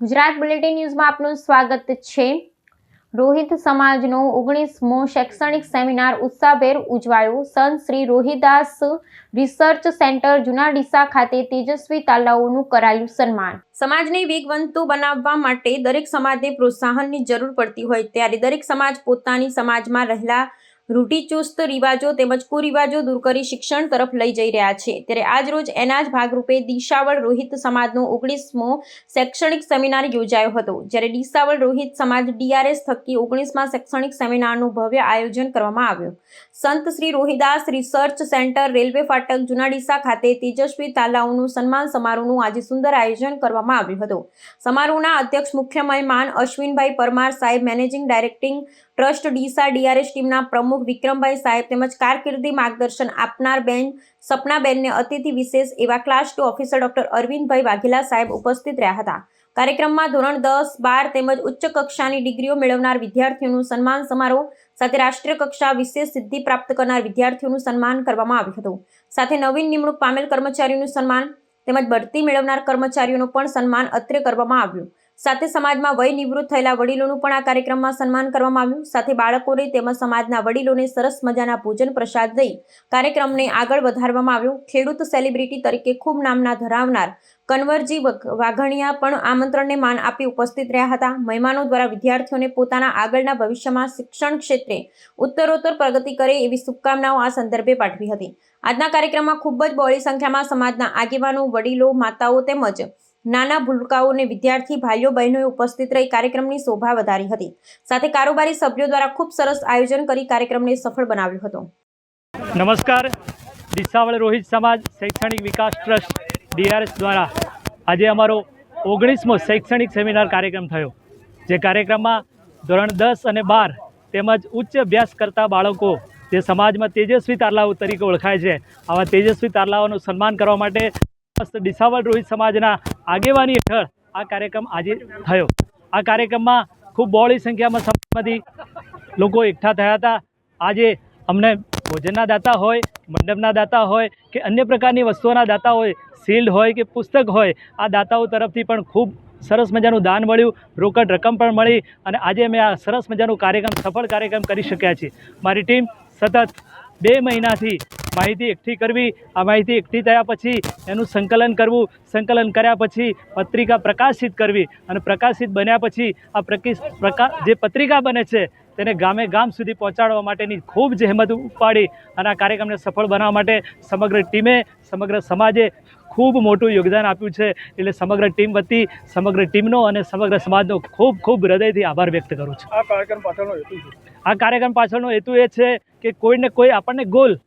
Gujarat bulletin ન્યૂઝમાં આપનું સ્વાગત છે. રોહિત સમાજનો ઓગણીસમો શૈક્ષણિક સેમિનાર ઉત્સાહભેર ઉજવાયો. સંત શ્રી રોહિદાસ રિસર્ચ સેન્ટર જૂના ડીસા ખાતે તેજસ્વી તાલાઓનું કરાયું સન્માન. સમાજને વેગવંતુ બનાવવા માટે દરેક સમાજને પ્રોત્સાહનની જરૂર પડતી હોય ત્યારે દરેક સમાજ પોતાની સમાજમાં રહેલા રૂઢિચુસ્ત રિવાજો તેમજ કુરિવાજો દૂર કરી શિક્ષણ તરફ લઈ જઈ રહ્યા છે. ત્યારે આજ રોજ એના જ ભાગરૂપે દિશાવળ રોહિત સમાજનો ઓગણીસમો શૈક્ષણિક સેમિનાર યોજાયો હતો. જ્યારે દિશાવળ રોહિત સમાજ ડીઆરએસ થકી ઓગણીસમાં શૈક્ષણિક સેમિનારનું ભવ્ય આયોજન કરવામાં આવ્યું. સંત Shri Rohidas research centre, railway ફાટક, જૂના ડીસા ખાતે તેજસ્વી તાલાઓનું સન્માન સમારોહનું આજે સુંદર આયોજન કરવામાં આવ્યું હતું. સમારોહના અધ્યક્ષ મુખ્ય મહેમાન અશ્વિનભાઈ પરમાર સાહેબ, managing directing trust Deesa DRS ટીમના પ્રમુખ વિક્રમભાઈ સાહેબ તેમજ કારકિર્દી માર્ગદર્શન આપનાર બેન સપનાબેનને અતિથિ વિશેષ એવા class two officer doctor Arvindbhai Vaghela સાહેબ ઉપસ્થિત રહ્યા હતા. કાર્યક્રમમાં ધોરણ દસ, બાર તેમજ ઉચ્ચ કક્ષાની ડિગ્રીઓ મેળવનાર વિદ્યાર્થીઓનું સન્માન સમારોહ સાથે રાષ્ટ્રીય કક્ષા વિશેષ સિદ્ધિ પ્રાપ્ત કરનાર વિદ્યાર્થીઓનું સન્માન કરવામાં આવ્યું હતું. સાથે નવીન નિમણૂક પામેલ કર્મચારીઓનું સન્માન તેમજ બઢતી મેળવનાર કર્મચારીઓનું પણ સન્માન અત્રે કરવામાં આવ્યું. સાથે સમાજમાં વય નિવૃત્ત થયેલા વડીલોનું પણ આ કાર્યક્રમમાં સન્માન કરવામાં આવ્યું. સાથે બાળકોને તેમજ સમાજના વડીલોને સરસ મજાના ભોજન પ્રસાદ દઈ કાર્યક્રમને આગળ વધારવામાં આવ્યો. ખેડૂત સેલિબ્રિટી તરીકે ખૂબ નામના ધરાવનાર કન્વરજી વાઘણિયા પણ આમંત્રણને માન આપી ઉપસ્થિત રહ્યા હતા. મહેમાનો દ્વારા વિદ્યાર્થીઓને પોતાના આગળના ભવિષ્યમાં શિક્ષણ ક્ષેત્રે ઉત્તરોત્તર પ્રગતિ કરે એવી શુભકામનાઓ આ સંદર્ભે પાઠવી હતી. આજના કાર્યક્રમમાં ખૂબ જ બહોળી સંખ્યામાં સમાજના આગેવાનો, વડીલો, માતાઓ તેમજ નાના ભૂલકાઓને વિદ્યાર્થી ભાઈઓ બહેનોએ ઉપસ્થિત રહી કાર્યક્રમની શોભા વધારી હતી. સાથે કારોબારી સભ્યો દ્વારા ખૂબ સરસ આયોજન કરી કાર્યક્રમને સફળ બનાવ્યો હતો. નમસ્કાર. દિશાવળ રોહિત સમાજ શૈક્ષણિક વિકાસ ટ્રસ્ટ, ડીઆરએસ દ્વારા આજે અમારો ઓગણીસમો શૈક્ષણિક સેમિનાર કાર્યક્રમ થયો, જે કાર્યક્રમમાં ધોરણ દસ અને બાર તેમજ ઉચ્ચ અભ્યાસ કરતા બાળકો, જે સમાજમાં તેજસ્વી તારલાઓ તરીકે ઓળખાય છે, આવા તેજસ્વી તારલાઓનું સન્માન કરવા માટે દિશાવળ રોહિત સમાજના આગેવાની હેઠળ આ કાર્યક્રમ આજે થયો. આ કાર્યક્રમમાં ખૂબ બહોળી સંખ્યામાં સમાજમાંથી લોકો એકઠા થયા હતા. આજે અમને ભોજનના દાતા હોય, મંડપના દાતા હોય કે અન્ય પ્રકારની વસ્તુઓના દાતા હોય, શિલ્ડ હોય કે પુસ્તક હોય, આ દાતાઓ તરફથી પણ ખૂબ સરસ મજાનું દાન મળ્યું. રોકડ રકમ પણ મળી અને આજે અમે આ સરસ મજાનું કાર્યક્રમ, સફળ કાર્યક્રમ કરી શક્યા છીએ. મારી ટીમ સતત બે મહિનાથી માહિતી એકઠી કરવી, આ માહિતી એકઠી થયા પછી એનું સંકલન કરવું, સંકલન કર્યા પછી પત્રિકા પ્રકાશિત કરવી અને પ્રકાશિત બન્યા પછી આ પ્રકી, જે પત્રિકા બને છે તેને ગામે ગામ સુધી પહોંચાડવા માટેની ખૂબ જહેમત ઉપાડી અને આ કાર્યક્રમને સફળ બનાવવા માટે સમગ્ર ટીમે, સમગ્ર સમાજે ખૂબ મોટું યોગદાન આપ્યું છે. એટલે સમગ્ર ટીમ વતી સમગ્ર ટીમનો અને સમગ્ર સમાજનો ખૂબ ખૂબ હૃદયથી આભાર વ્યક્ત કરું છું. આ કાર્યક્રમ પાછળનો હેતુ આ કાર્યક્રમ પાછળનો હેતુ એ છે કે કોઈને કોઈ આપણને ગોલ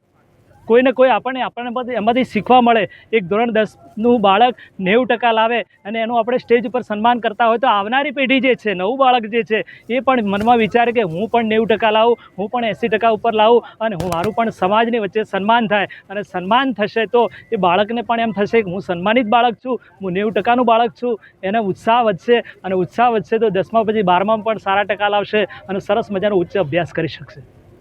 કોઈને કોઈ આપણને આપણને એમાંથી શીખવા મળે. એક ધોરણ દસનું બાળક નેવું ટકા લાવે અને એનું આપણે સ્ટેજ ઉપર સન્માન કરતા હોય તો આવનારી પેઢી જે છે, નવું બાળક જે છે, એ પણ મનમાં વિચારે કે હું પણ નેવું ટકા લાવું, હું પણ એંસી ટકા ઉપર લાવું અને હું મારું પણ સમાજની વચ્ચે સન્માન થાય. અને સન્માન થશે તો એ બાળકને પણ એમ થશે કે હું સન્માનિત બાળક છું, હું નેવું ટકાનું બાળક છું. એને ઉત્સાહ વધશે અને ઉત્સાહ વધશે તો દસમા પછી બારમા પણ સારા ટકા લાવશે અને સરસ મજાનો ઉચ્ચ અભ્યાસ કરી શકશે.